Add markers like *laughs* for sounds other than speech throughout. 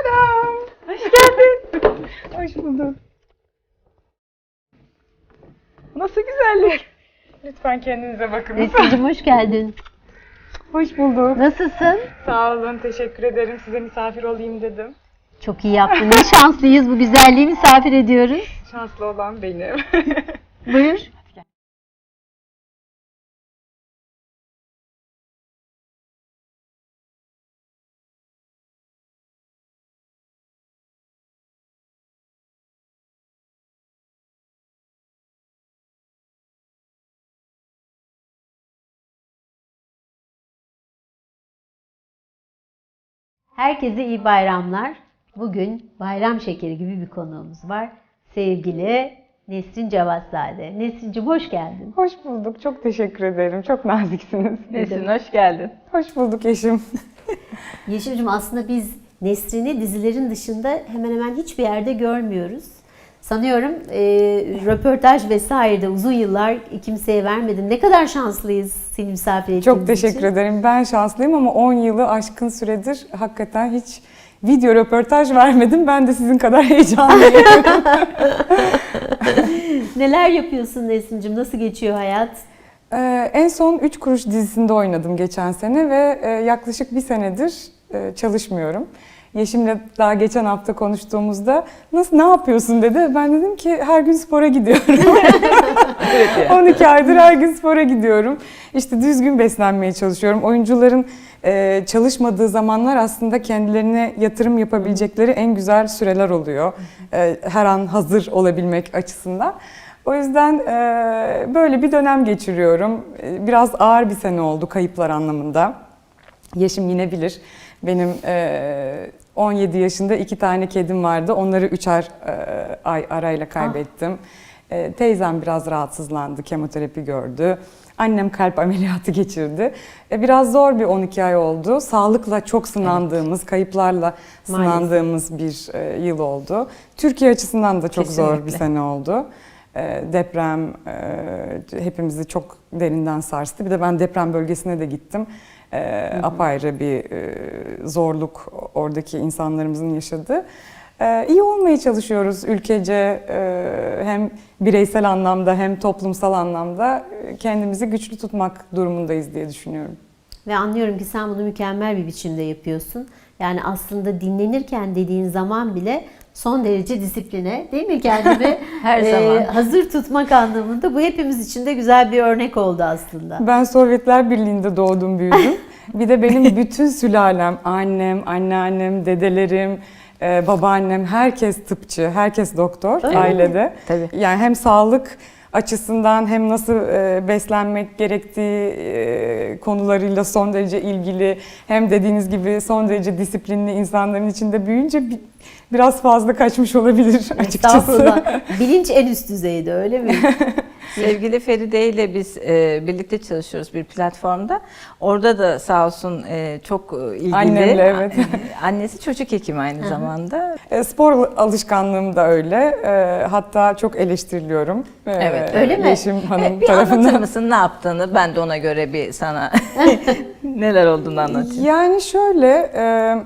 Adam. Hoş geldin. Hoş bulduk. Nasıl güzellik. Lütfen kendinize bakın. Nesli'cim hoş geldin. Hoş bulduk. Nasılsın? Sağ olun. Teşekkür ederim. Size misafir olayım dedim. Çok iyi yaptın. Ne şanslıyız bu güzelliği misafir ediyoruz. Şanslı olan benim. Buyur. Herkese iyi bayramlar. Bugün bayram şekeri gibi bir konuğumuz var. Sevgili Nesrin Cevatzade. Nesrin'cim hoş geldin. Hoş bulduk. Çok teşekkür ederim. Çok naziksiniz. Nesin hoş geldin. Hoş bulduk eşim. Yeşim'cim aslında biz Nesrin'i dizilerin dışında hemen hemen hiçbir yerde görmüyoruz. Sanıyorum e, röportaj vesairede uzun yıllar kimseye vermedin. Ne kadar şanslıyız seni misafir ettiğimiz Çok teşekkür için. ederim. Ben şanslıyım ama 10 yılı aşkın süredir hakikaten hiç video röportaj vermedim. Ben de sizin kadar *laughs* heyecanlıyım. *laughs* Neler yapıyorsun Nesrin'cim? Nasıl geçiyor hayat? Ee, en son 3 Kuruş dizisinde oynadım geçen sene ve e, yaklaşık bir senedir e, çalışmıyorum. Yeşim'le daha geçen hafta konuştuğumuzda nasıl ne yapıyorsun dedi. Ben dedim ki her gün spora gidiyorum. *laughs* 12 *laughs* aydır her gün spora gidiyorum. İşte düzgün beslenmeye çalışıyorum. Oyuncuların e, çalışmadığı zamanlar aslında kendilerine yatırım yapabilecekleri en güzel süreler oluyor. E, her an hazır olabilmek açısından. O yüzden e, böyle bir dönem geçiriyorum. E, Biraz ağır bir sene oldu kayıplar anlamında. Yeşim yine bilir. Benim e, 17 yaşında iki tane kedim vardı. Onları üçer e, ay arayla kaybettim. E, teyzem biraz rahatsızlandı, kemoterapi gördü. Annem kalp ameliyatı geçirdi. E, biraz zor bir 12 ay oldu. Sağlıkla çok sınandığımız, kayıplarla sınandığımız bir e, yıl oldu. Türkiye açısından da çok zor bir Kesinlikle. sene oldu. E, Deprem e, hepimizi çok derinden sarstı. Bir de ben deprem bölgesine de gittim. E, apayrı bir e, zorluk oradaki insanlarımızın yaşadığı. E, iyi olmaya çalışıyoruz ülkece e, hem bireysel anlamda hem toplumsal anlamda e, kendimizi güçlü tutmak durumundayız diye düşünüyorum. Ve anlıyorum ki sen bunu mükemmel bir biçimde yapıyorsun. Yani aslında dinlenirken dediğin zaman bile son derece disipline değil mi kendimi *laughs* Her e, zaman. hazır tutmak anlamında bu hepimiz için de güzel bir örnek oldu aslında. Ben Sovyetler Birliği'nde doğdum büyüdüm. *laughs* Bir de benim bütün sülalem, annem, anneannem, dedelerim, e, babaannem, herkes tıpçı, herkes doktor Öyle mi? ailede. Tabii. Yani hem sağlık açısından hem nasıl e, beslenmek gerektiği e, konularıyla son derece ilgili hem dediğiniz gibi son derece disiplinli insanların içinde büyüyünce bi- biraz fazla kaçmış olabilir açıkçası. Bilinç en üst düzeyde öyle mi? *laughs* Sevgili Feride ile biz e, birlikte çalışıyoruz bir platformda. Orada da sağ olsun e, çok e, ilgili. Annemle, evet. *laughs* Annesi çocuk hekimi aynı zamanda. E, Spor alışkanlığım da öyle. E, Hatta çok eleştiriliyorum. E, Evet. Öyle mi? Yeşim Hanım E, bir anlatır tarafından. mısın ne yaptığını? Ben de ona göre bir sana *laughs* neler olduğunu anlatayım. Yani şöyle e,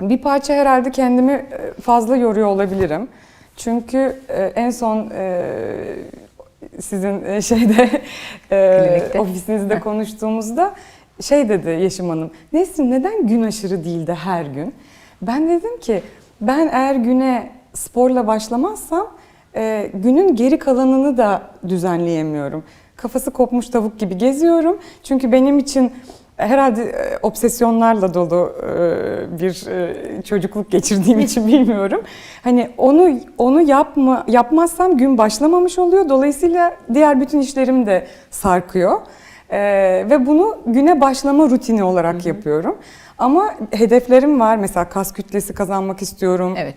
bir parça herhalde kendimi e, fazla yoruyor olabilirim. Çünkü e, en son e, sizin e, şeyde *laughs* e, ofisinizde konuştuğumuzda şey dedi Yeşim Hanım. Nesrin neden gün aşırı değil de her gün? Ben dedim ki ben eğer güne sporla başlamazsam e, günün geri kalanını da düzenleyemiyorum. Kafası kopmuş tavuk gibi geziyorum. Çünkü benim için herhalde e, obsesyonlarla dolu e, bir e, çocukluk geçirdiğim için *laughs* bilmiyorum. Hani onu onu yapma yapmazsam gün başlamamış oluyor. Dolayısıyla diğer bütün işlerim de sarkıyor. E, ve bunu güne başlama rutini olarak yapıyorum. Ama hedeflerim var. Mesela kas kütlesi kazanmak istiyorum. Evet.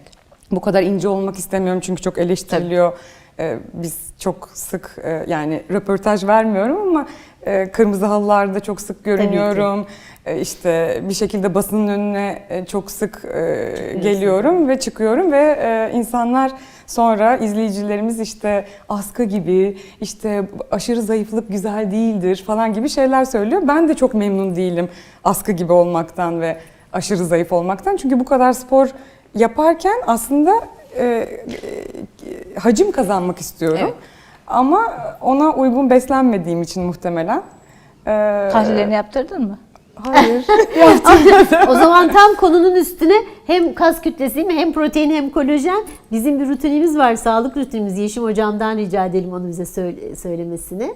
Bu kadar ince olmak istemiyorum çünkü çok eleştiriliyor. Ee, Biz çok sık e, yani röportaj vermiyorum ama kırmızı halılarda çok sık görünüyorum. E, İşte bir şekilde basının önüne e, çok sık e, geliyorum ve çıkıyorum ve e, insanlar sonra izleyicilerimiz işte askı gibi işte aşırı zayıflık güzel değildir falan gibi şeyler söylüyor. Ben de çok memnun değilim askı gibi olmaktan ve aşırı zayıf olmaktan. Çünkü bu kadar spor yaparken aslında e, e, hacim kazanmak istiyorum. Evet. Ama ona uygun beslenmediğim için muhtemelen. E, Tahlillerini yaptırdın mı? Hayır. *laughs* *laughs* o zaman tam konunun üstüne hem kas kütlesi hem protein hem kolajen bizim bir rutinimiz var. Sağlık rutinimiz. Yeşim hocamdan rica edelim onu bize söyle, söylemesini.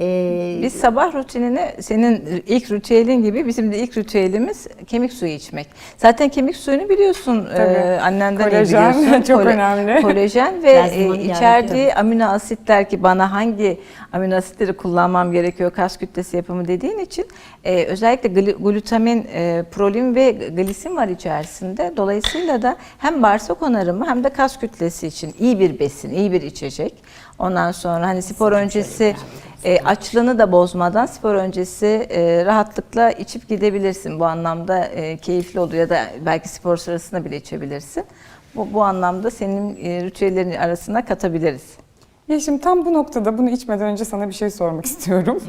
Ee, Biz sabah rutinini senin ilk ritüelin gibi bizim de ilk ritüelimiz kemik suyu içmek. Zaten kemik suyunu biliyorsun Tabii. e, annenden iyi Kolajen biliyorsun. *laughs* çok önemli. Kolajen ve e, içerdiği amino asitler ki bana hangi amino asitleri kullanmam gerekiyor kas kütlesi yapımı dediğin için e, özellikle glu- glutamin, e, prolin ve glisin var içerisinde. Dolayısıyla da hem bağırsak onarımı hem de kas kütlesi için iyi bir besin, iyi bir içecek. Ondan sonra hani spor öncesi e, açlığını da bozmadan spor öncesi e, rahatlıkla içip gidebilirsin. Bu anlamda e, keyifli oluyor ya da belki spor sırasında bile içebilirsin. Bu, bu anlamda senin e, ritüellerin arasına katabiliriz. Yeşim tam bu noktada bunu içmeden önce sana bir şey sormak *laughs* istiyorum.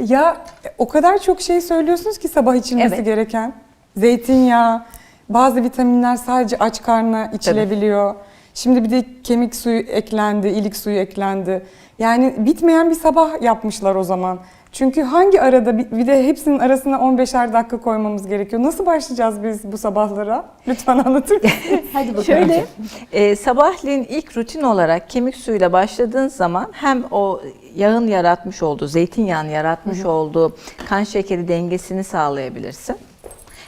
ya o kadar çok şey söylüyorsunuz ki sabah içilmesi Evet. gereken. Zeytinyağı, bazı vitaminler sadece aç karnına içilebiliyor. Şimdi bir de kemik suyu eklendi, ilik suyu eklendi. Yani bitmeyen bir sabah yapmışlar o zaman. Çünkü hangi arada bir de hepsinin arasına 15'er dakika koymamız gerekiyor. Nasıl başlayacağız biz bu sabahlara? Lütfen anlatır mısın? *laughs* hadi bakalım. Şöyle e, sabahleyin ilk rutin olarak kemik suyuyla başladığın zaman hem o yağın yaratmış olduğu, zeytinyağının yaratmış olduğu kan şekeri dengesini sağlayabilirsin.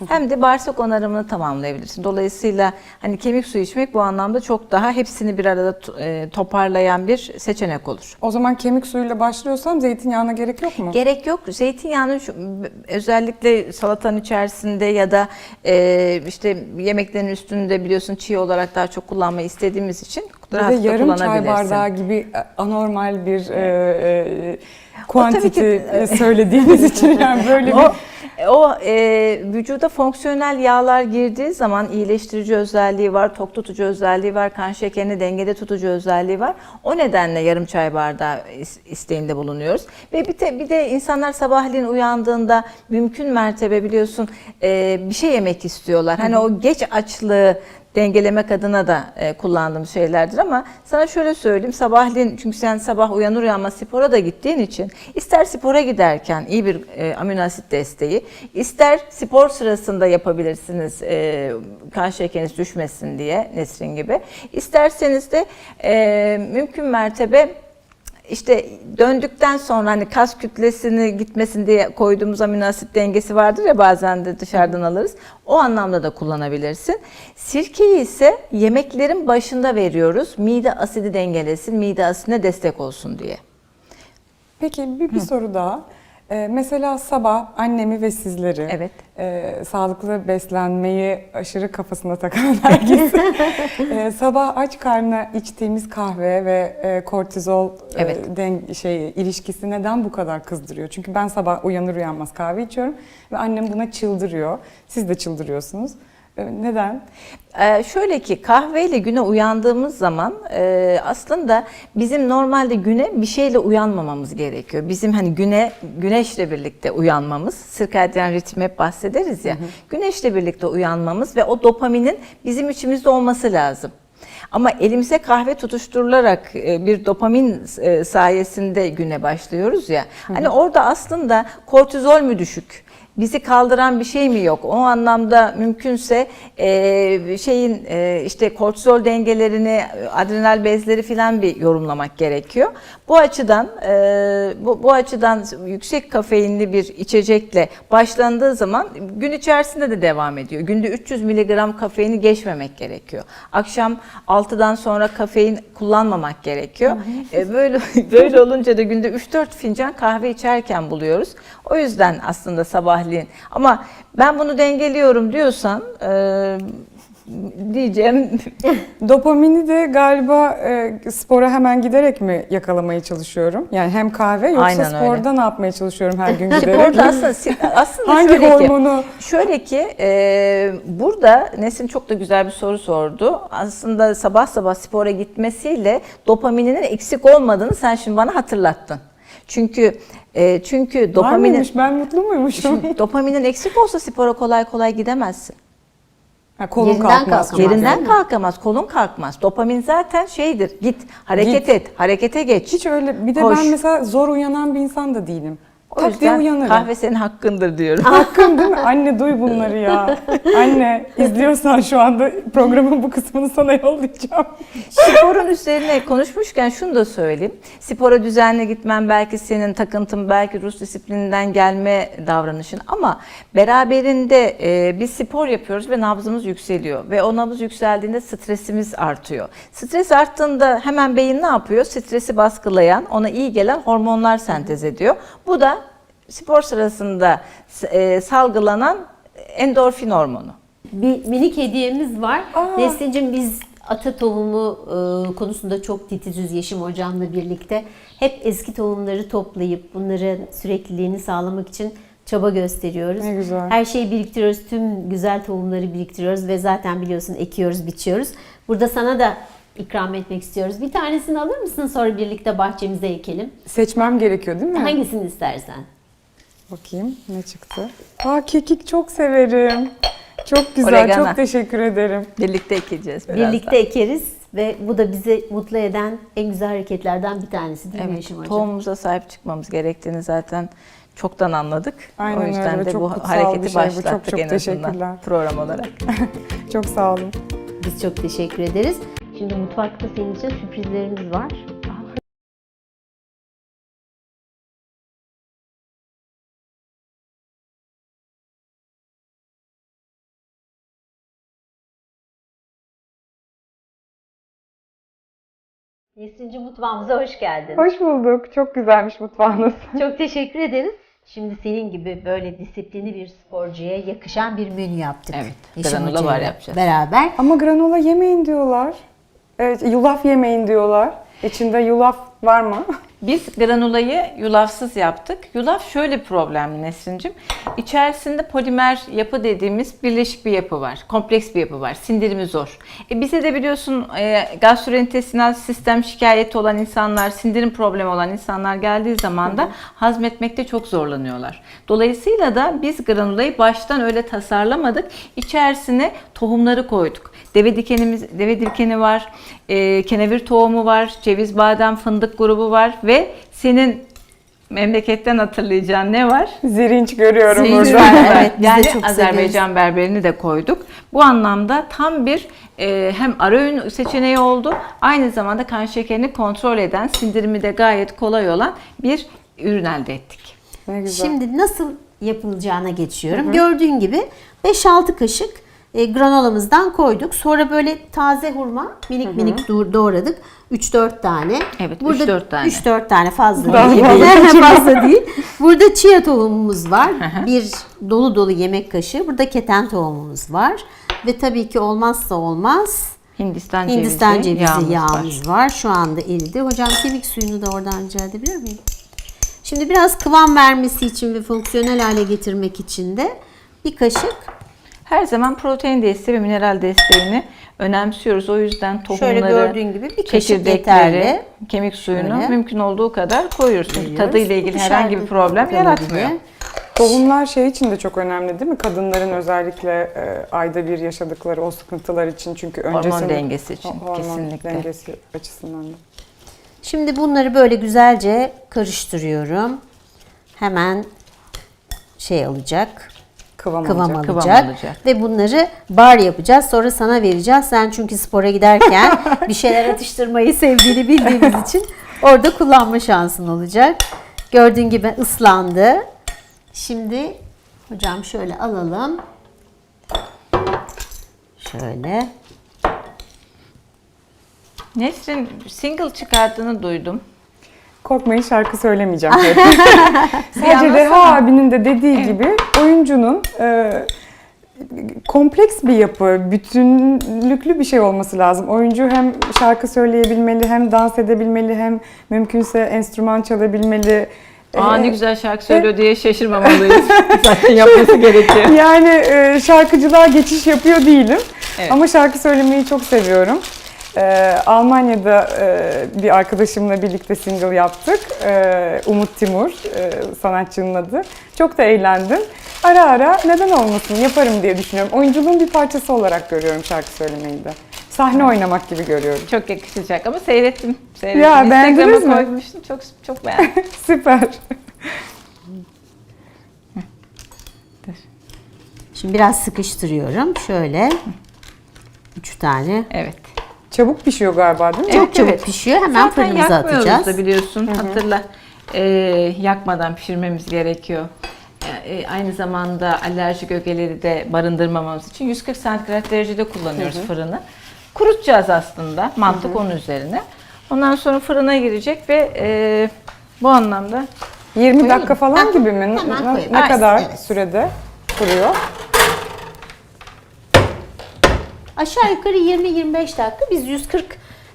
Hem de bağırsak onarımını tamamlayabilirsin. Dolayısıyla hani kemik suyu içmek bu anlamda çok daha hepsini bir arada e, toparlayan bir seçenek olur. O zaman kemik suyuyla başlıyorsam zeytinyağına gerek yok mu? Gerek yok. Zeytinyağının şu, özellikle salatanın içerisinde ya da e, işte yemeklerin üstünde biliyorsun çiğ olarak daha çok kullanmayı istediğimiz için rahatlıkla yarım çay bardağı gibi anormal bir e, e, e, söylediğiniz *laughs* için yani böyle bir O, o e, vücuda fonksiyonel yağlar girdiği zaman iyileştirici özelliği var, tok tutucu özelliği var, kan şekerini dengede tutucu özelliği var. O nedenle yarım çay bardağı is- isteğinde bulunuyoruz. Ve bir de, bir de insanlar sabahleyin uyandığında mümkün mertebe biliyorsun e, bir şey yemek istiyorlar. Hani o geç açlığı dengelemek adına da e, kullandığım şeylerdir ama sana şöyle söyleyeyim. Sabahleyin çünkü sen sabah uyanır uyanmaz spora da gittiğin için ister spora giderken iyi bir e, amino asit desteği ister spor sırasında yapabilirsiniz e, kan şekeriniz düşmesin diye Nesrin gibi. İsterseniz de e, mümkün mertebe işte döndükten sonra hani kas kütlesini gitmesin diye koyduğumuz amino asit dengesi vardır ya bazen de dışarıdan alırız. O anlamda da kullanabilirsin. Sirkeyi ise yemeklerin başında veriyoruz. Mide asidi dengelesin, mide asidine destek olsun diye. Peki bir, bir soru daha. Ee, mesela sabah annemi ve sizleri Evet. e, sağlıklı beslenmeyi aşırı kafasına takan *laughs* herkes e, sabah aç karnına içtiğimiz kahve ve e, kortizol e, Evet. den- şey ilişkisi neden bu kadar kızdırıyor? Çünkü ben sabah uyanır uyanmaz kahve içiyorum ve annem buna çıldırıyor. Siz de çıldırıyorsunuz. Neden? Ee, şöyle ki kahveyle güne uyandığımız zaman e, aslında bizim normalde güne bir şeyle uyanmamamız gerekiyor. Bizim hani güne güneşle birlikte uyanmamız, sirkadyen ritim hep bahsederiz ya. Güneşle birlikte uyanmamız ve o dopaminin bizim içimizde olması lazım. Ama elimize kahve tutuşturularak e, bir dopamin e, sayesinde güne başlıyoruz ya. Hani orada aslında kortizol mü düşük? Bizi kaldıran bir şey mi yok? O anlamda mümkünse e, şeyin e, işte kortizol dengelerini, adrenal bezleri filan bir yorumlamak gerekiyor. Bu açıdan e, bu, bu açıdan yüksek kafeinli bir içecekle başlandığı zaman gün içerisinde de devam ediyor. Günde 300 miligram kafeini geçmemek gerekiyor. Akşam 6'dan sonra kafein kullanmamak gerekiyor. E, böyle *laughs* böyle olunca da günde 3-4 fincan kahve içerken buluyoruz. O yüzden aslında sabahleyin. Ama ben bunu dengeliyorum diyorsan e, diyeceğim *laughs* Dopamini de galiba e, spora hemen giderek mi yakalamaya çalışıyorum? Yani hem kahve yoksa Aynen öyle. sporda ne yapmaya çalışıyorum her gün *laughs* giderek? Sporda aslında, aslında Hangi şöyle ki, hormonu? Şöyle ki e, burada Nesin çok da güzel bir soru sordu. Aslında sabah sabah spora gitmesiyle dopamininin eksik olmadığını sen şimdi bana hatırlattın. Çünkü e, çünkü dopaminin? Ben mutlu muymuşum? Dopaminin eksik olsa spora kolay kolay gidemezsin. Ha, kolun Yerinden kalkmaz. kalkamaz. Yerinden mi? kalkamaz, kolun kalkmaz. Dopamin zaten şeydir. Git, hareket Git. et, harekete geç. Hiç öyle. Bir de Koş. ben mesela zor uyanan bir insan da değilim. O Tak yüzden uyanırım. kahve senin hakkındır diyorum. Hakkım değil mi? Anne duy bunları ya. *laughs* Anne izliyorsan şu anda programın bu kısmını sana yollayacağım. *laughs* Sporun üzerine konuşmuşken şunu da söyleyeyim. Spora düzenli gitmen belki senin takıntın, belki Rus disiplininden gelme davranışın ama beraberinde e, biz spor yapıyoruz ve nabzımız yükseliyor. Ve o nabız yükseldiğinde stresimiz artıyor. Stres arttığında hemen beyin ne yapıyor? Stresi baskılayan, ona iyi gelen hormonlar sentez ediyor. Bu da spor sırasında e, salgılanan endorfin hormonu. Bir minik hediyemiz var. Neslincim biz ata tohumu e, konusunda çok titiziz Yeşim hocamla birlikte. Hep eski tohumları toplayıp bunların sürekliliğini sağlamak için çaba gösteriyoruz. Ne güzel. Her şeyi biriktiriyoruz. Tüm güzel tohumları biriktiriyoruz ve zaten biliyorsun ekiyoruz, biçiyoruz. Burada sana da ikram etmek istiyoruz. Bir tanesini alır mısın sonra birlikte bahçemize ekelim? Seçmem gerekiyor değil mi? Hangisini istersen. Bakayım ne çıktı. Aa kekik çok severim. Çok güzel. Oregano. Çok teşekkür ederim. Birlikte ekeceğiz birazdan. Birlikte ekeriz ve bu da bizi mutlu eden en güzel hareketlerden bir tanesi değil mi Evet, Yeşim hocam? tohumumuza sahip çıkmamız gerektiğini zaten çoktan anladık. Aynen o yüzden öyle. de Çok bu hareketi bir şey başlattık Çok çok en azından teşekkürler. program olarak. *laughs* Çok sağ olun. Biz çok teşekkür ederiz. Şimdi mutfakta senin için sürprizlerimiz var. Nesrinci mutfağımıza hoş geldin. Hoş bulduk. Çok güzelmiş mutfağınız. *laughs* Çok teşekkür ederiz. Şimdi senin gibi böyle disiplinli bir sporcuya yakışan bir menü yaptık. Evet, Yeşim granola var yapacağız. Beraber. Ama granola yemeyin diyorlar. Evet, yulaf yemeyin diyorlar. İçinde yulaf var mı? Biz granulayı yulafsız yaptık. Yulaf şöyle problemli Nesrin'cim. İçerisinde polimer yapı dediğimiz birleşik bir yapı var. Kompleks bir yapı var. Sindirimi zor. E bize de biliyorsun e, gastrointestinal sistem şikayeti olan insanlar, sindirim problemi olan insanlar geldiği zaman da hazmetmekte çok zorlanıyorlar. Dolayısıyla da biz granulayı baştan öyle tasarlamadık. İçerisine tohumları koyduk. Deve dikenimiz, deve dikeni var, e, kenevir tohumu var, ceviz, badem, fındık grubu var ve senin memleketten hatırlayacağın ne var? Zirinç görüyorum Zirinç burada. var. Evet, *laughs* yani çok Azerbaycan berberini de koyduk. Bu anlamda tam bir e, hem ara öğün seçeneği oldu. Aynı zamanda kan şekerini kontrol eden, sindirimi de gayet kolay olan bir ürün elde ettik. Ne güzel. Şimdi nasıl yapılacağına geçiyorum. Gördüğün gibi 5-6 kaşık e, granolamızdan koyduk. Sonra böyle taze hurma minik minik doğ- doğradık. 3-4 tane. Evet, 3-4 tane. 3-4 tane fazla Daha değil. fazla. *laughs* değil. Burada chia tohumumuz var. bir dolu dolu yemek kaşığı. Burada keten tohumumuz var. Ve tabii ki olmazsa olmaz Hindistan, Hindistan cevizi yağımız, yağımız, var. var. Şu anda eridi. Hocam kemik suyunu da oradan rica edebilir miyim? Şimdi biraz kıvam vermesi için ve fonksiyonel hale getirmek için de bir kaşık Her zaman protein desteği ve mineral desteğini önemsiyoruz. O yüzden tohumları, Şöyle gördüğün gibi bir kaşık yeterli. kemik suyunu Şöyle. mümkün olduğu kadar koyuyoruz. Çünkü Koyuyoruz. tadıyla ilgili herhangi bir problem yaratmıyor. Tohumlar şey için de çok önemli değil mi? Kadınların özellikle e, ayda bir yaşadıkları o sıkıntılar için çünkü öncesinde dengesi için, Ho- hormon kesinlikle. dengesi açısından da. Şimdi bunları böyle güzelce karıştırıyorum. Hemen şey alacak. Kıvam, kıvam alacak. alacak. Kıvam alacak. Ve bunları bar yapacağız. Sonra sana vereceğiz. Sen çünkü spora giderken *laughs* bir şeyler atıştırmayı sevdiğini bildiğimiz *laughs* için orada kullanma şansın olacak. Gördüğün gibi ıslandı. Şimdi hocam şöyle alalım. Şöyle. Nesrin single çıkardığını duydum. Korkmayın şarkı söylemeyeceğim. *laughs* Sadece Reha abinin de dediği gibi oyuncunun e, kompleks bir yapı, bütünlüklü bir şey olması lazım. Oyuncu hem şarkı söyleyebilmeli, hem dans edebilmeli, hem mümkünse enstrüman çalabilmeli. Aa E, ne güzel şarkı söylüyor diye şaşırmamalıyız. *laughs* Zaten yapması gerekiyor. Yani e, şarkıcılığa geçiş yapıyor değilim. Evet. Ama şarkı söylemeyi çok seviyorum. Ee, Almanya'da e, bir arkadaşımla birlikte single yaptık. Ee, Umut Timur e, sanatçının adı. Çok da eğlendim. Ara ara neden olmasın yaparım diye düşünüyorum. Oyunculuğun bir parçası olarak görüyorum şarkı söylemeyi de. Sahne oynamak gibi görüyorum. Çok yakışacak ama seyrettim. seyrettim. Ya, beğendiniz Instagram'a mi? koymuştum. Çok çok beğendim. *laughs* Süper. Şimdi biraz sıkıştırıyorum. Şöyle. Üç tane. evet. Çabuk pişiyor galiba değil mi? Çok çabuk pişiyor. Hemen Zaten fırınımıza yakmıyoruz atacağız. da biliyorsun. Hatırla. Ee, yakmadan pişirmemiz gerekiyor. Ee, aynı zamanda alerjik ögeleri de barındırmamamız için 140 santigrat derecede kullanıyoruz fırını. Kurutacağız aslında mantık onun üzerine. Ondan sonra fırına girecek ve e, bu anlamda 20 dakika falan Hı, gibi mi? hemen Ne-. Ne kadar evet. sürede kuruyor? Aşağı yukarı 20-25 dakika. Biz 140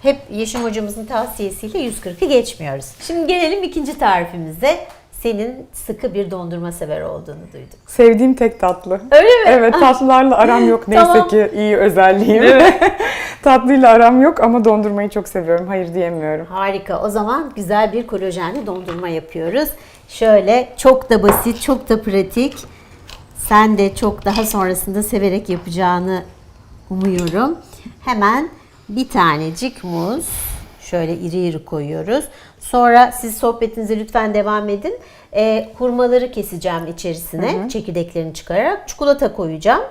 hep Yeşim hocamızın tavsiyesiyle 140'ı geçmiyoruz. Şimdi gelelim ikinci tarifimize. Senin sıkı bir dondurma sever olduğunu duyduk. Sevdiğim tek tatlı. Öyle mi? Evet tatlılarla aram yok *laughs* neyse Tamam. ki iyi özelliğim. *laughs* Tatlıyla aram yok ama dondurmayı çok seviyorum. Hayır diyemiyorum. Harika. O zaman güzel bir kolajenli dondurma yapıyoruz. Şöyle çok da basit, çok da pratik. Sen de çok daha sonrasında severek yapacağını umuyorum. Hemen bir tanecik muz şöyle iri iri koyuyoruz. Sonra siz sohbetinize lütfen devam edin. Ee, hurmaları keseceğim içerisine çekirdeklerini çıkararak. Çikolata koyacağım.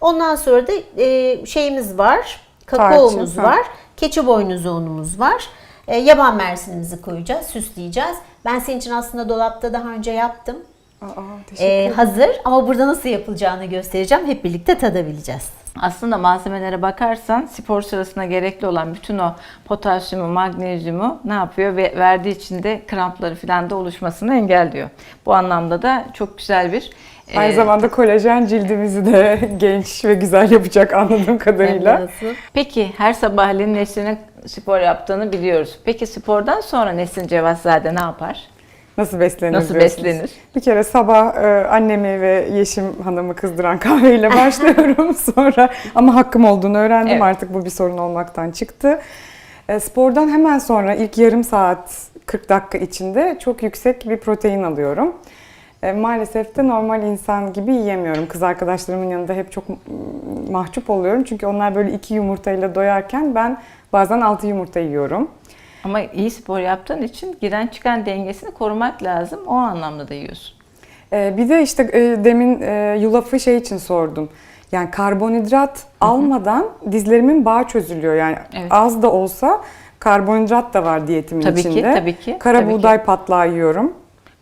Ondan sonra da e, şeyimiz var. Kakaomuz Tarçın, var. Keçi boynuzu unumuz var. E, yaban mersinimizi koyacağız, süsleyeceğiz. Ben senin için aslında dolapta daha önce yaptım. Aa, teşekkür E, ederim. hazır ama burada nasıl yapılacağını göstereceğim. Hep birlikte tadabileceğiz. Aslında malzemelere bakarsan spor sırasında gerekli olan bütün o potasyumu, magnezyumu ne yapıyor ve verdiği için de krampları falan da oluşmasını engelliyor. Bu anlamda da çok güzel bir Aynı e, zamanda kolajen cildimizi de *laughs* genç ve güzel yapacak anladığım kadarıyla. Peki her sabahleyin Nesrin'in spor yaptığını biliyoruz. Peki spordan sonra Nesrin Cevatzade ne yapar? Nasıl beslenir Nasıl diyorsunuz? beslenir? Bir kere sabah e, annemi ve Yeşim Hanım'ı kızdıran *laughs* kahveyle başlıyorum *laughs* sonra ama hakkım olduğunu öğrendim Evet. artık bu bir sorun olmaktan çıktı. E, spordan hemen sonra ilk yarım saat 40 dakika içinde çok yüksek bir protein alıyorum. E, maalesef de normal insan gibi yiyemiyorum. Kız arkadaşlarımın yanında hep çok mahcup oluyorum. Çünkü onlar böyle iki yumurtayla doyarken ben bazen altı yumurta yiyorum. Ama iyi spor yaptığın için giren çıkan dengesini korumak lazım. O anlamda da yiyorsun. Ee, bir de işte e, demin e, yulafı şey için sordum. Yani karbonhidrat almadan dizlerimin bağı çözülüyor. Yani Evet. az da olsa karbonhidrat da var diyetimin Tabii ki, içinde. tabii ki, Kara tabii ki. buğday patlağı yiyorum.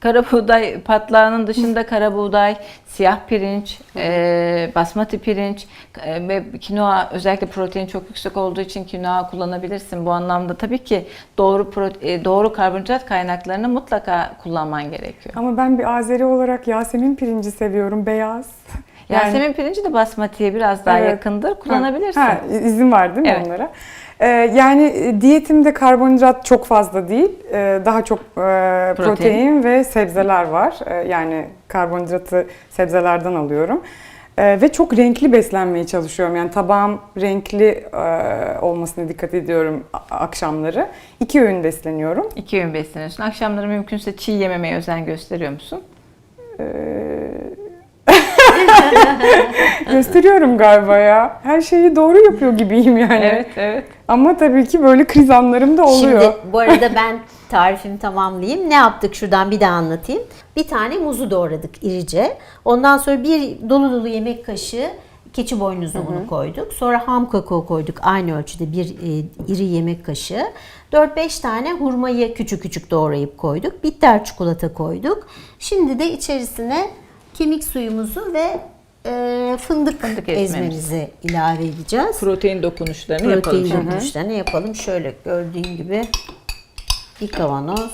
Kara buğday patlağının dışında kara buğday, siyah pirinç, e, basmati pirinç e, ve kinoa özellikle protein çok yüksek olduğu için kinoa kullanabilirsin. Bu anlamda tabii ki doğru pro- e, doğru karbonhidrat kaynaklarını mutlaka kullanman gerekiyor. Ama ben bir Azeri olarak Yasemin pirinci seviyorum, beyaz. Yani- Yasemin pirinci de basmatiye biraz daha Evet. yakındır. Kullanabilirsin. Ha, izin var değil mi Evet. onlara? Ee, yani e, diyetimde karbonhidrat çok fazla değil. Ee, daha çok e, protein. ve sebzeler var. Ee, yani karbonhidratı sebzelerden alıyorum. Ee, ve çok renkli beslenmeye çalışıyorum. Yani tabağım renkli e, olmasına dikkat ediyorum akşamları. İki öğün besleniyorum. İki öğün besleniyorsun. Akşamları mümkünse çiğ yememeye özen gösteriyor musun? *laughs* Gösteriyorum galiba ya. Her şeyi doğru yapıyor gibiyim yani. evet. Ama tabii ki böyle kriz anlarım da oluyor. Şimdi bu arada ben tarifimi tamamlayayım. Ne yaptık şuradan bir daha anlatayım. Bir tane muzu doğradık irice. Ondan sonra bir dolu dolu yemek kaşığı keçi boynuzu unu koyduk. Sonra ham kakao koyduk aynı ölçüde bir e, iri yemek kaşığı. 4-5 tane hurmayı küçük küçük doğrayıp koyduk. Bitter çikolata koyduk. Şimdi de içerisine kemik suyumuzu ve e, fındık, Fındık ezmemiz. ezmemizi ilave edeceğiz. Protein dokunuşlarını Protein yapalım. dokunuşlarını yapalım. Şöyle gördüğün gibi bir kavanoz.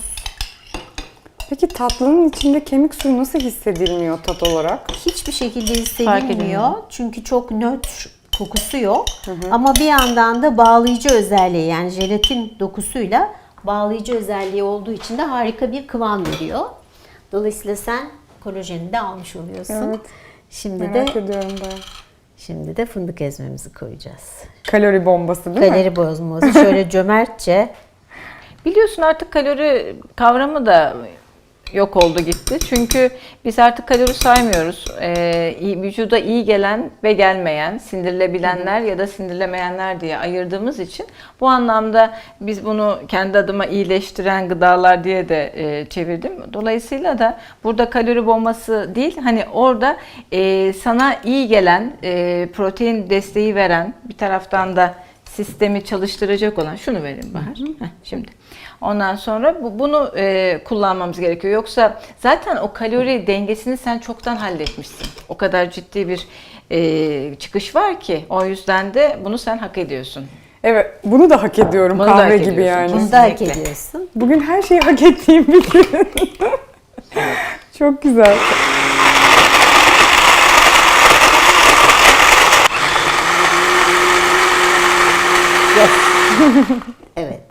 Peki tatlının içinde kemik suyu nasıl hissedilmiyor tat olarak? Hiçbir şekilde hissedilmiyor. edilmiyor. Çünkü çok nötr kokusu yok. Ama bir yandan da bağlayıcı özelliği yani jelatin dokusuyla bağlayıcı özelliği olduğu için de harika bir kıvam veriyor. Dolayısıyla sen kolajeni de almış oluyorsun. Evet. Şimdi Merak de ediyorum bayağı. Şimdi de fındık ezmemizi koyacağız. Kalori bombası değil mi? Kalori bozması. Şöyle *laughs* cömertçe Biliyorsun artık kalori kavramı da yok oldu gitti. Çünkü biz artık kalori saymıyoruz. Ee, vücuda iyi gelen ve gelmeyen, sindirilebilenler ya da sindirilemeyenler diye ayırdığımız için bu anlamda biz bunu kendi adıma iyileştiren gıdalar diye de e, çevirdim. Dolayısıyla da burada kalori bombası değil, hani orada e, sana iyi gelen, e, protein desteği veren, bir taraftan da sistemi çalıştıracak olan şunu verin Bahar. Heh, şimdi. Ondan sonra bu, bunu e, kullanmamız gerekiyor. Yoksa zaten o kalori dengesini sen çoktan halletmişsin. O kadar ciddi bir e, çıkış var ki o yüzden de bunu sen hak ediyorsun. Evet, bunu da hak ediyorum Bunu kahve hak gibi yani. bunu da hak ediyorsun. Bugün her şeyi hak ettiğim bir gün. *laughs* Çok güzel. Evet.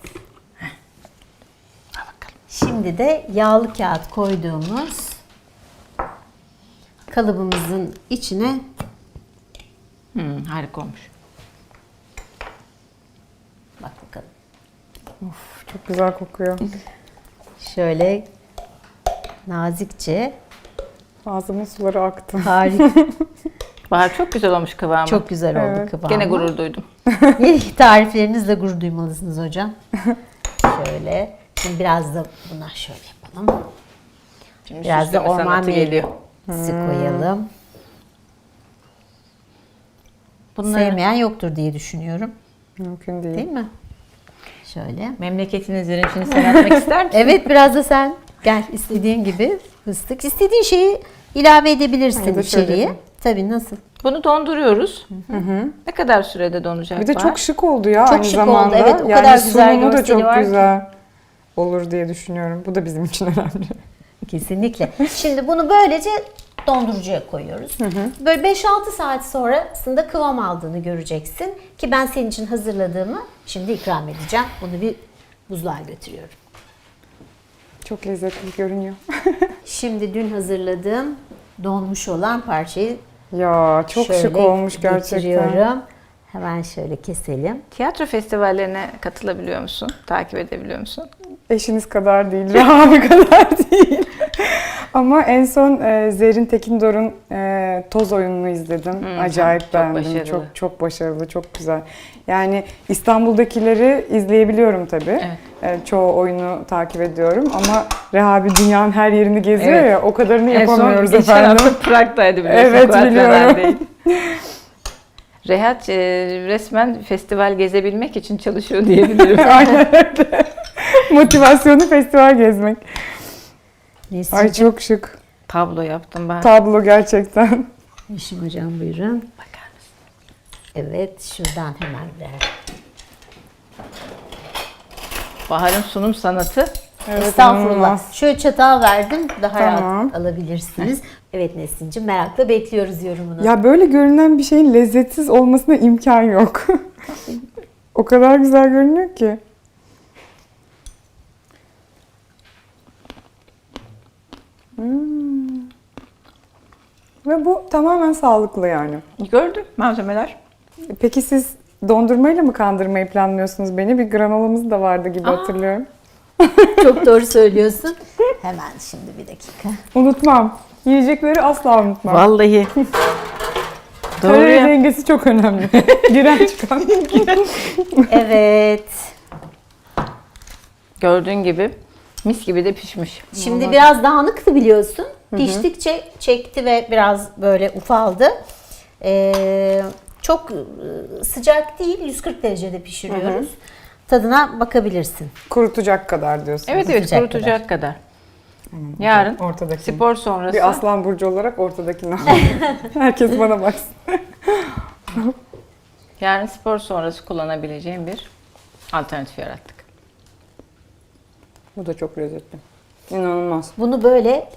Şimdi de yağlı kağıt koyduğumuz kalıbımızın içine Hmm, harika olmuş. bak bakalım. Çok güzel kokuyor. Şöyle nazikçe Ağzımın suları aktı. harika *laughs* Bahar çok güzel olmuş kıvamı. çok güzel oldu Evet. kıvamı. Gene gurur duydum. *laughs* İlk tariflerinizle gurur duymalısınız hocam. *laughs* Şöyle. Şimdi biraz da buna şöyle yapalım. Şimdi Biraz da orman meyvesi koyalım. Bunları Sevmeyen yoktur diye düşünüyorum. Mümkün değil. Değil mi? Şöyle. memleketinizin içini sen atmak ister misin? *laughs* Evet biraz da sen gel istediğin gibi fıstık. İstediğin şeyi ilave edebilirsin içeriye. Tabii nasıl? Bunu donduruyoruz. Ne kadar sürede donacak Bir de Bahar? çok şık oldu ya Çok aynı şık oldu, zamanda. evet, o yani kadar güzel sunumu da çok var ki. Olur diye düşünüyorum. Bu da bizim için *laughs* önemli. Kesinlikle. Şimdi bunu böylece dondurucuya koyuyoruz. Böyle 5-6 saat sonrasında kıvam aldığını göreceksin. Ki ben senin için hazırladığımı şimdi ikram edeceğim. Bunu bir buzluğa götürüyorum. Çok lezzetli görünüyor. *laughs* Şimdi dün hazırladığım donmuş olan parçayı ya çok şöyle şık olmuş gerçekten. getiriyorum. Hemen şöyle keselim. Tiyatro festivallerine katılabiliyor musun? Takip edebiliyor musun? Eşiniz kadar değil, Rehabi *laughs* kadar değil. Ama en son e, Zerrin Tekindor'un e, Toz oyununu izledim. Acayip çok beğendim. başarılı. Çok çok başarılı, çok güzel. Yani İstanbul'dakileri izleyebiliyorum tabii. E, çoğu oyunu takip ediyorum ama Rehabi dünyanın her yerini geziyor Evet. ya o kadarını En son yapamıyoruz geçen efendim. hafta Prag'daydı *laughs* biliyorsun. Evet, biliyorum. *laughs* Rehat e, resmen festival gezebilmek için çalışıyor diyebilirim. Aynen öyle. Motivasyonu festival gezmek. Neyse. Ay çok şık. Tablo yaptım ben. Tablo gerçekten. Yeşim hocam buyurun. Bakar mısın? Evet şuradan hemen ver. Bahar'ın sunum sanatı. Evet, Estağfurullah. inanılmaz. Şöyle çatal verdim. Daha Tamam. rahat alabilirsiniz. evet Neslinciğim merakla bekliyoruz yorumunu. Ya böyle görünen bir şeyin lezzetsiz olmasına imkan yok. *laughs* o kadar güzel görünüyor ki. Ve bu tamamen sağlıklı yani. Gördün malzemeler. Peki siz dondurmayla mı kandırmayı planlıyorsunuz beni? Bir granolamız da vardı gibi hatırlıyorum. *laughs* Çok doğru söylüyorsun. *laughs* Hemen şimdi bir dakika. Unutmam. Yiyecekleri asla unutmam. Vallahi. *laughs* Doğru Kalori ya. dengesi çok önemli. Giren çıkan. Evet. Gördüğün gibi mis gibi de pişmiş. Şimdi biraz dağınıktı biliyorsun. Piştikçe çekti ve biraz böyle ufaldı. Ee, çok e, sıcak değil. 140 derecede pişiriyoruz. Tadına bakabilirsin. Kurutacak kadar diyorsun. Evet evet Kurutacak kurutacak kadar. Yarın Ortadaki. spor sonrası Bir aslan burcu olarak ortadakini. *laughs* Herkes bana baksın. *laughs* yarın spor sonrası kullanabileceğim bir alternatif yarattık. Bu da çok lezzetli. İnanılmaz. Bunu böyle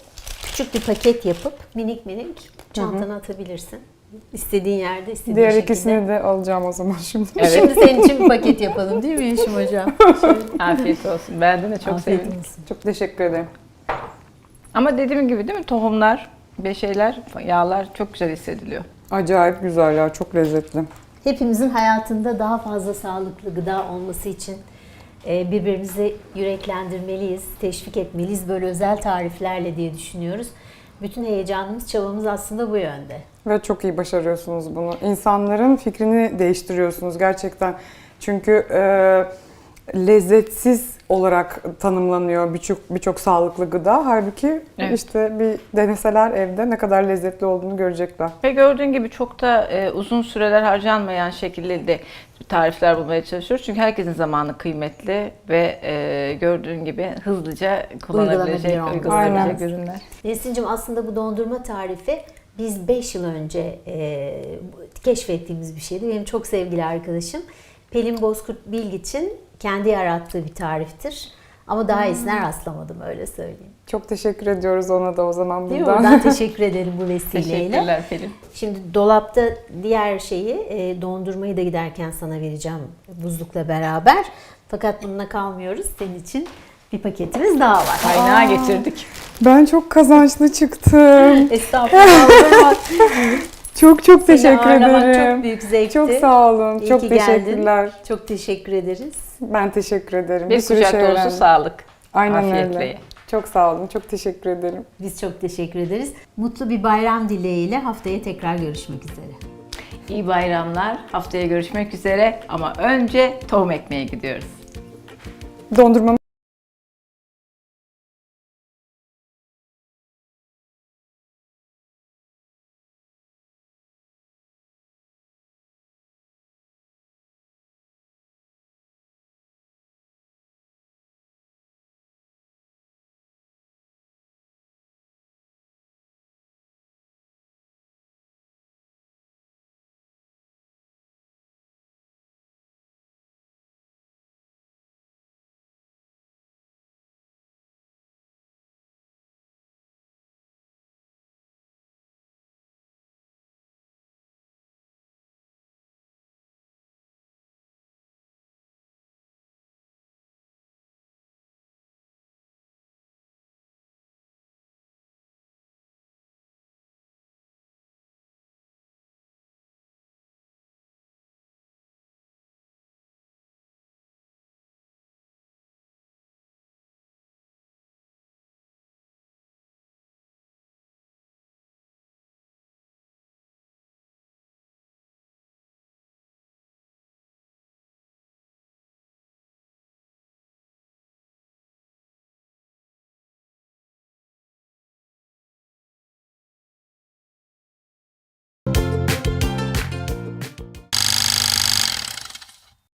küçük bir paket yapıp minik minik çantana atabilirsin. İstediğin yerde, istediğin Diğer şekilde. ikisini de alacağım o zaman şimdi. *laughs* Evet. Şimdi senin için bir paket yapalım değil mi Yeşim Hocam? *laughs* Afiyet olsun. Beğendiğine çok Afiyet sevindim. olsun. Çok teşekkür ederim. Ama dediğim gibi değil mi tohumlar, bir şeyler, yağlar çok güzel hissediliyor. Acayip güzel ya, çok lezzetli. Hepimizin hayatında daha fazla sağlıklı gıda olması için birbirimizi yüreklendirmeliyiz, teşvik etmeliyiz böyle özel tariflerle diye düşünüyoruz. Bütün heyecanımız, çabamız aslında bu yönde. Ve çok iyi başarıyorsunuz bunu. İnsanların fikrini değiştiriyorsunuz gerçekten. Çünkü e, lezzetsiz olarak tanımlanıyor birçok birçok sağlıklı gıda. Halbuki Evet. işte bir deneseler evde ne kadar lezzetli olduğunu görecekler. Ve gördüğün gibi çok da e, uzun süreler harcanmayan şekilde de tarifler bulmaya çalışıyoruz. Çünkü herkesin zamanı kıymetli ve e, gördüğün gibi hızlıca kullanabilecek, uygulanabilecek ürünler. Nesrin'cim aslında bu dondurma tarifi biz 5 yıl önce e, keşfettiğimiz bir şeydi. Benim çok sevgili arkadaşım Pelin Bozkurt Bilgiç'in kendi yarattığı bir tariftir. Ama daha iyisine rastlamadım öyle söyleyeyim. Çok teşekkür ediyoruz ona da o zaman Değil mi? buradan. Buradan *laughs* teşekkür edelim bu vesileyle. Teşekkürler Pelin. Şimdi dolapta diğer şeyi e, dondurmayı da giderken sana vereceğim buzlukla beraber. Fakat bununla kalmıyoruz. Senin için bir paketimiz daha var. Kaynağı getirdik. Ben çok kazançlı çıktım. *laughs* Estağfurullah. *laughs* çok çok Seni teşekkür ederim. Çok büyük zevkti. Çok sağ olun. İyi çok ki geldin. teşekkürler. Çok teşekkür ederiz. Ben teşekkür ederim. Bir sürü kucak şey dolusu öğrendim. sağlık. Aynen Afiyetle öyle. Çok sağ olun. Çok teşekkür ederim. Biz çok teşekkür ederiz. Mutlu bir bayram dileğiyle haftaya tekrar görüşmek üzere. İyi bayramlar. Haftaya görüşmek üzere ama önce tohum ekmeye gidiyoruz. Dondurmamı